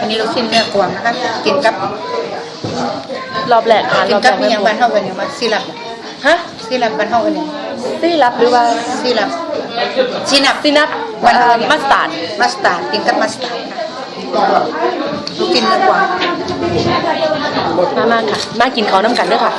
อันนี้ลูกชิ้นเนื้อกวางนะคะกินกับรอบแหลกค่ะกินกับกเมียงบ้านเฮากันเนี่ยมาซีรับฮะซีรับบ้านเฮากันเนี่ยซีรับหรือว่าซีรับซีนับซีนับวันเอ่อมาสตาร์ดมาสตาร์ดกินกับมาสตาร์ดค่ลูกชิ้นเนื้อกวางมากมากค่ะ มากินเขาน้ำกันด้วยค่ะ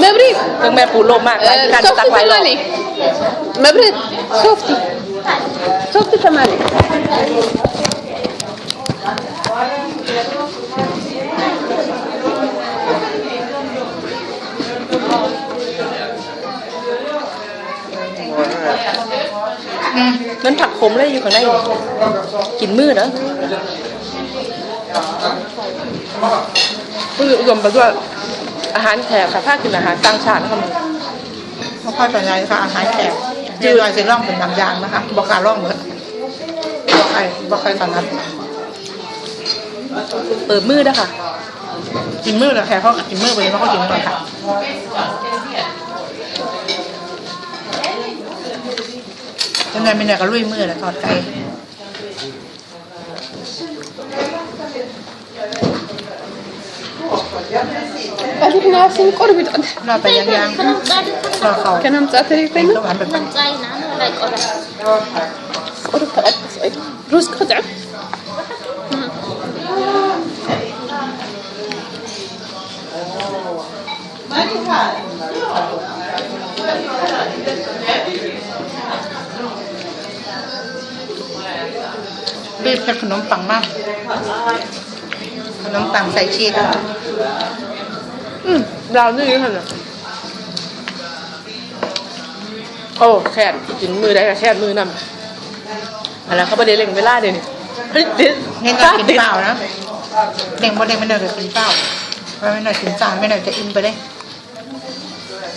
แม่บรีเพิ่งแม่ปูโลภมากหลายการตัก кофе หลยแม่บ самали. Мәбрик, кофе. Кофе. มนั้นผักขมเลยอยู่ข้างในนี่กินมือเนอะคืออุดมไปด้วยอาหารแขกค่ะถ้ากินอาหารต่างชาตินะคะมันบ่ค่อยสนใจค่ะอาหารแขกจืดหน่อยสิร่องเป็นบางอย่างนะคะบ่กล้าร่องเหมือนบ่ใครบ่ใครตอนนั้น เปิดมืดนะคะกินมืดอะแค่เขากินมืดไปเลยเพราะเขากินไม่ไดค่ะยังไงไม่ได้ก็ลุยมืดแล้วทอดไก่อะไรนะซึ่งก็รู้ดันเราไปยังยังเราเขาแค่น้ำจเทริเป็นน้ำจ่าน้อะไรก็ได้ก็รู้แต่รู้สึกขดอ่ บเป็นขนมปังมาก ขนมปังใส่ชีสอืมเรานี่ค่ะนะโอ้แค่นกินมือได้กับแค่นมือนำอะไรเขาประเด็นเร่งเวลาเดี๋ยวนี้เฮ้ยติดเน้นอยากกินเปล่านะเด็กบ่เด็กไม่เนยจะกินเปล่าเพราะไม่เนยกินจานไม่เนยจะอิ่มไปเลย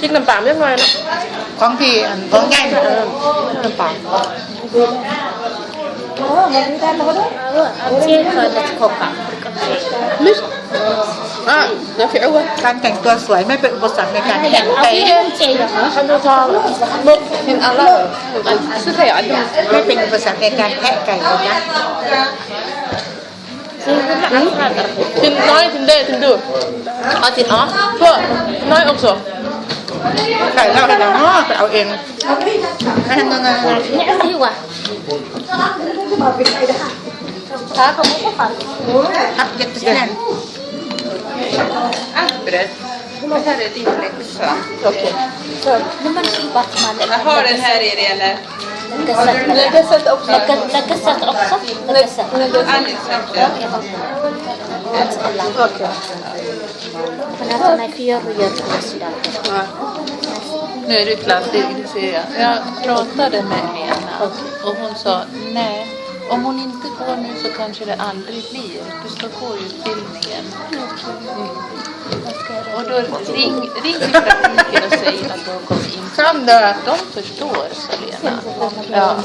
พริกน้ำปลาเล็กน้อยนะของพี่อันของใหญ่นะเออพริกน้ำปลา Антель Ходочкока. Миш? А, การแต่งตัวสวยไม่เป็นอุปสรรคในการแข่ง А ไป вы Антель. Хано та. Мок хин ала. Сухай аду. ไม่เป็นอุปสรรคในการแพะไก่เลยนะน้อยถึ Хин ной, хин де, хин ду. А тин ว Фо. Ной оксо. เอาทินอ๋อเพื่อน้อยอกสว ไก่เราเลยนะอ๋อไปเอาเองให้ทำยังไง เนี่ยดีว่ะ ครับเจ็ดสิบแน่น Bröd. Det här är din läxa. โอเค นี่มันบัตรมาเลย Jag har den här i det eller? لقست لقست لقست också لقست Okej. Men alltså med fyra gör jag sådär. Nu är du kladdig, det ser jag. Jag pratade med Lena och hon sa nej, om hon inte går nu så kanske det aldrig blir. Du ska gå utbildningen. Mm. Och då ring, ring till trafiken och säg att du har kommit in. Kan det? De förstår, sa Lena. Ja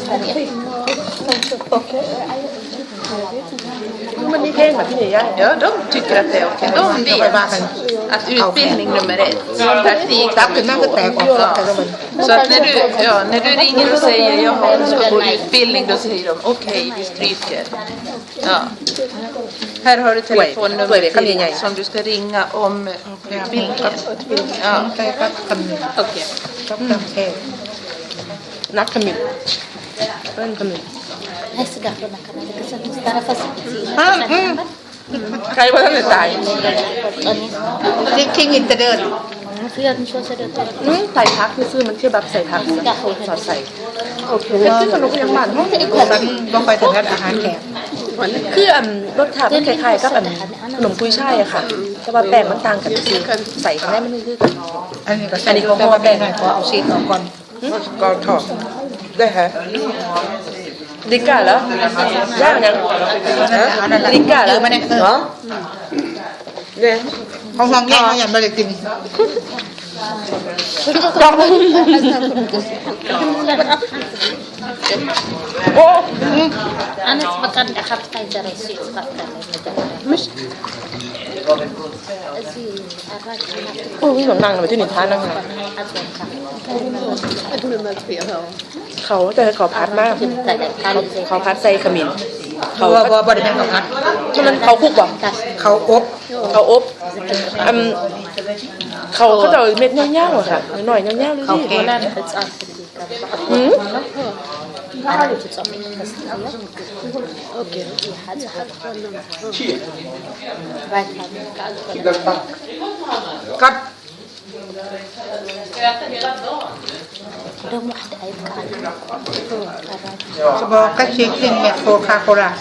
men ni kan hjälpa till. Ja, de tycker att det är okej. De vet att utbildning nummer ett, praktik nummer två. Ja. Så att när du, ja, när du ringer och säger jag har du ska gå utbildning, då säger de okej, vi stryker. Ja. Här har du telefonnummer till som du ska ringa om utbildningen. Ja. Okay. Mm. เทศนักขมิ้นเล่นขมิ้น Hai sedap pun makan ada kesan setara fasilitas. อืมอืมใครว่าท่านจะตาย Ini ทิ้งทิ้งอินเตอร์เดิน Fyra ni kör sedap. อืมใส่พักคือซื้อมันชื่อแบบใส่พักสอดใส่โอเคเป็นซื้อขนมยังหวานห้องเอกแบบบ่ค่อยถึงอาหารแขกคืออันรสชาติมันคล้ายๆกับอันขนมกุยช่ายอะค่ะ แต่ว่าแป้งมันต่างกันคือใส่ข้างในมันไม่คือกันอันนี้ก็อันนี้ก็แต่ว่าแบ่งหน่อยขอเอาชีสออกก่อนก่อนนั้นแหละลิกาเอแ Dah eh Nikah lah. Jangan. Ha? Nikah lah. Mana ke Ha? Leh Kau sang leh Yang balik sini Kau นี่ย ห้องห้องแย่งเขาอย่างไม่ได้กิน โอ้ أنا أتفكر أخذت فايدة رئيسي أتفكر مش زي الراجل โอ้ยหนังนั่งไปที่นิทานนั่งนะ أتوقع أجمل ما فيها เขาแต่เขาพัดมาก كنت قال زي เขาพัดใส่ขมิ้น เขา เขา ว่าบ่บ่ได้เป็นกับพัด มันเขาคุกบ่ เขาอบ เขาอบอืมเขาเขาจะเอาเม็ดเงี้ยวๆอะค่ะหน่อยๆเงี้ยวๆเลย เขา สิ แกง ولا نحط أصل หืม عارف تصفي بس يقول اوكي حد حد بعد كات دوم واحد عيب كات صبا كشي كين مخو كاكورا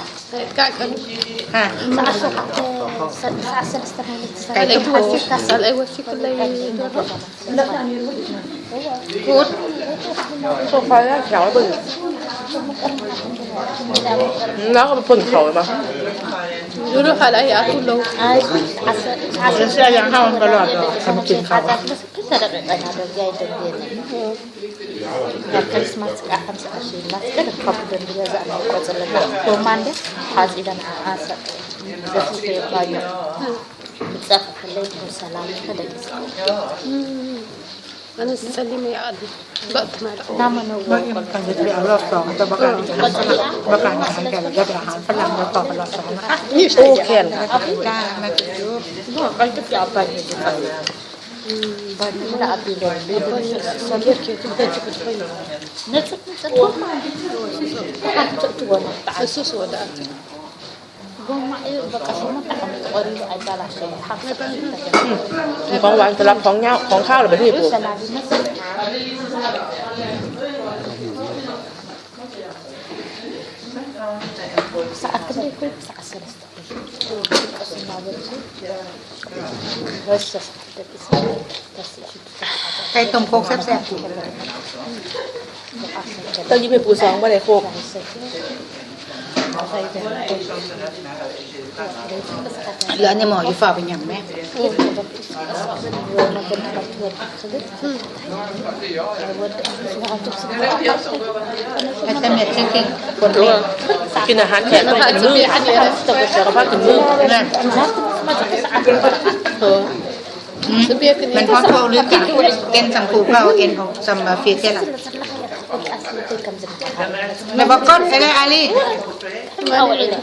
كاكورا ها ساعة ساعة سلسة هاي تسعة أيوة في كل لا كور صوفا لا شعبي ناخذ بن خاوة يقولوا حال أي أكل له عسل شاي عن هون بلاد خمسين خاوة كريسماس خمسة عشرين أنا سلمي يا أدي بقت مرة نعم أنا بقى يمكن الله صعب ده بقى بقى عن حنكلة جبر عن فلا عن طاقة الله صعب ليش أوكي لا ما تجوب ما قلبك يا بني بني لا أبي بني صغير كده تبدأ تجيب تبين نتسق نتسق ما عندي تسوس ولا تسوس ولا มีของหวานสำหรับของเงาของข้าวหรือเปล่าที่ปุ๊บใส่ต้มโคกแซ่บๆต้องยิ้มให้ปูสองมาเลยโคก ป็นอย่างแม่ไอ้เส้นเม็ดชิคกินคนเลี้ยงกิ นอาหารแขกต้องกินมือเราพักกินมือ นั่น มันเพราะเขาเลือกจากเอ็นสังคูเขาเอ็นของซัมบาฟีเซล่ะไม่บอกก้อนอะไรอาลี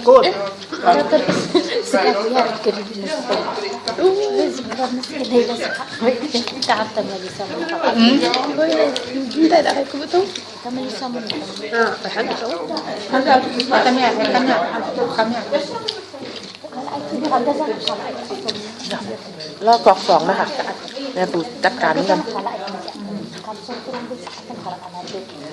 กูด อืม لا لا هيك بتو كمان يسمون اه بحنا شو เขาจะเอาแต่เนี่ยแต่เนี่ยคำเนี่ย รอบกอกสองน 감성 그런 걸 조금 바라봐야 되겠네 요.